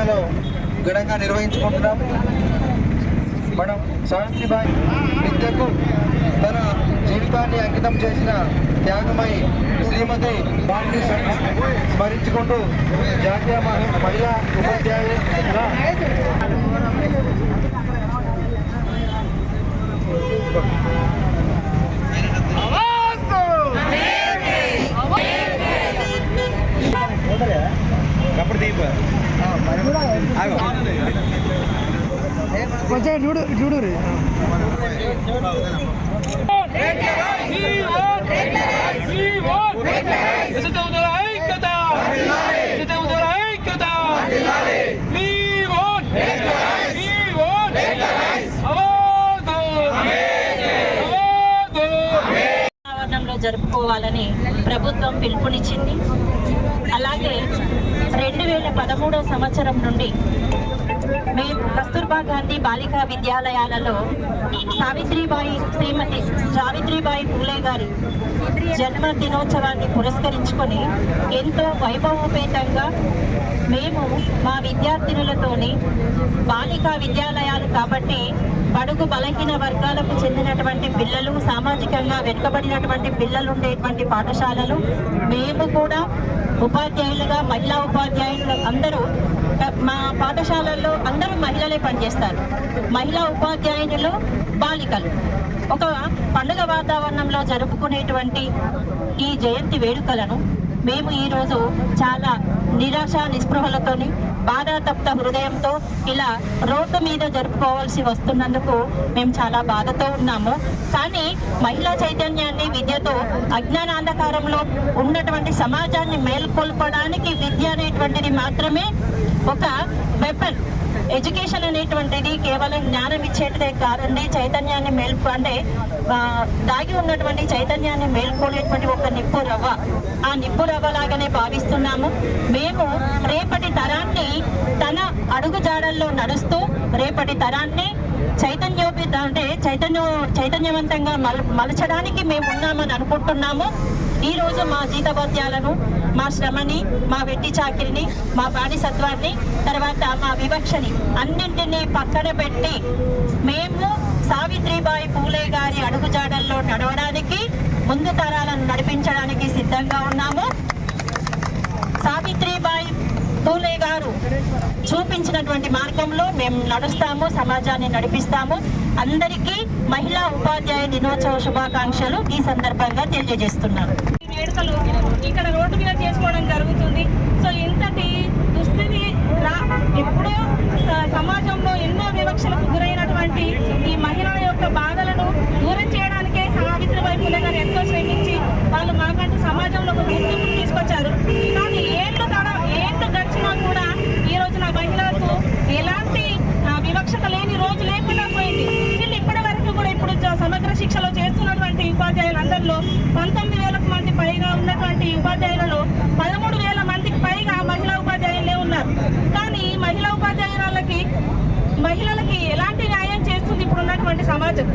తెలంగాణలో ఘనంగా నిర్వహించుకుంటున్నాం మనం సావిత్రిబాయి విద్యకు తన జీవితాన్ని అంకితం చేసిన త్యాగమై శ్రీమతి వారిని స్మరించుకుంటూ జాతీయ మహిళా ఉపాధ్యాయులుగా కొంచెం చూడు చూడు రే. వాతావరణంలో జరుపుకోవాలని ప్రభుత్వం పిలుపునిచ్చింది. అలాగే రెండు వేల పదమూడవ సంవత్సరం నుండి కస్తూర్బా గాంధీ బాలికా విద్యాలయాలలో సావిత్రిబాయి శ్రీమతి సావిత్రిబాయి పూలే గారి జన్మ దినోత్సవాన్ని పురస్కరించుకొని ఎంతో వైభవోపేతంగా మేము మా విద్యార్థినులతోని బాలికా విద్యాలయాలు కాబట్టి బడుగు బలహీన వర్గాలకు చెందినటువంటి పిల్లలు సామాజికంగా వెనుకబడినటువంటి పిల్లలు ఉండేటువంటి పాఠశాలలు మేము కూడా ఉపాధ్యాయులుగా మహిళా ఉపాధ్యాయులు అందరూ మా పాఠశాలల్లో అందరూ మహిళలే పనిచేస్తారు. మహిళా ఉపాధ్యాయులు బాలికలు. ఒక పండుగ వాతావరణంలో జరుపుకునేటువంటి ఈ జయంతి వేడుకలను మేము ఈరోజు చాలా నిరాశ నిస్పృహలతోని బాధాతప్త హృదయంతో ఇలా రోడ్డు మీద జరుపుకోవాల్సి వస్తున్నందుకు మేము చాలా బాధతో ఉన్నాము. కానీ మహిళా చైతన్యాన్ని విద్యతో అజ్ఞానాంధకారంలో ఉన్నటువంటి సమాజాన్ని మేల్కొల్పడానికి విద్య అనేటువంటిది మాత్రమే ఒక వెపన్ ఎడ్యుకేషన్ అనేటువంటిది కేవలం జ్ఞానం ఇచ్చేటిదే కాదండి. చైతన్యాన్ని మేల్పు అంటే దాగి ఉన్నటువంటి చైతన్యాన్ని మేల్కొనేటువంటి ఒక నిప్పు రవ్వ. ఆ నిప్పు రవ్వ లాగానే భావిస్తున్నాము. మేము రేపటి తరాన్ని తన అడుగు జాడల్లో నడుస్తూ రేపటి తరాన్ని చైతన్యోపి అంటే చైతన్య చైతన్యవంతంగా మల మలచడానికి మేము ఉన్నామని అనుకుంటున్నాము. ఈ రోజు మా జీతభత్యాలను మా శ్రమని మా వెట్టి చాకిరిని మా బానిసత్వాన్ని తర్వాత మా వివక్షని అన్నింటినీ పక్కన పెట్టి మేము సావిత్రిబాయి పూలే గారి అడుగుజాడల్లో నడవడానికి ముందు తరాలను నడిపించడానికి సిద్ధంగా ఉన్నాము. సావిత్రిబాయి పూలే గారు చూపించినటువంటి మార్గంలో మేము నడుస్తాము సమాజాన్ని నడిపిస్తాము. అందరికీ మహిళా ఉపాధ్యాయ దినోత్సవ శుభాకాంక్షలు ఈ సందర్భంగా తెలియజేస్తున్నాను. వేడుకలు ఇక్కడ రోడ్డు మీద చేసుకోవడం జరుగుతుంది. సో ఇంతటి దుస్థితి రా ఎప్పుడో సమాజంలో ఎన్నో వివక్షలు గురైనటువంటి ఈ మహిళల యొక్క బాధలను దూరం చేయడానికే సావిత్రిబాయి పూలే గారు ఎంతో శ్రమించి వాళ్ళు మనకంటూ సమాజంలో ఒక గుర్తింపు తీసుకొచ్చారు కానీ ఏళ్ళు తడ ఏళ్ళు గడిచినా కూడా ఈ రోజున మహిళలకు ఎలాంటి ఆ, వివక్షత లేని రోజు లేకుండా పోయింది వీళ్ళు ఇప్పటి వరకు కూడా ఇప్పుడు జ- సమగ్ర చేస్తున్నటువంటి ఉపాధ్యాయులందరిలో పంతొమ్మిది వేల మంది పైగా ఉన్నటువంటి ఉపాధ్యాయులలో పదమూడు వేల మందికి పైగా మహిళా ఉపాధ్యాయులే ఉన్నారు. కానీ ఈ మహిళా ఉపాధ్యాయురాలకి మహిళలకి ఎలాంటి న్యాయం చేస్తుంది ఇప్పుడు ఉన్నటువంటి సమాజం?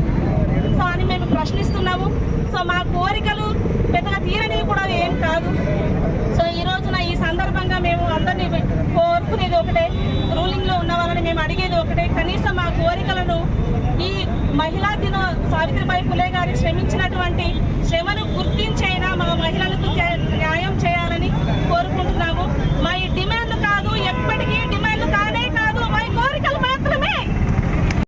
సో అని మేము ప్రశ్నిస్తున్నాము. సో మా కోరికలు పెద్దగా తీరని కూడా ఏం కాదు. సో ఈ రోజున ఈ సందర్భంగా మేము అందరినీ కోరుకునేది ఒకటే రూలింగ్లో ఉన్న వాళ్ళని మేము అడిగేది ఒకటే కనీసం మా కోరికలను మహిళా దిన సావిత్రిబాయి పులే గారి శ్రమించినటువంటి శ్రమను గుర్తించైనా మా మహిళలకు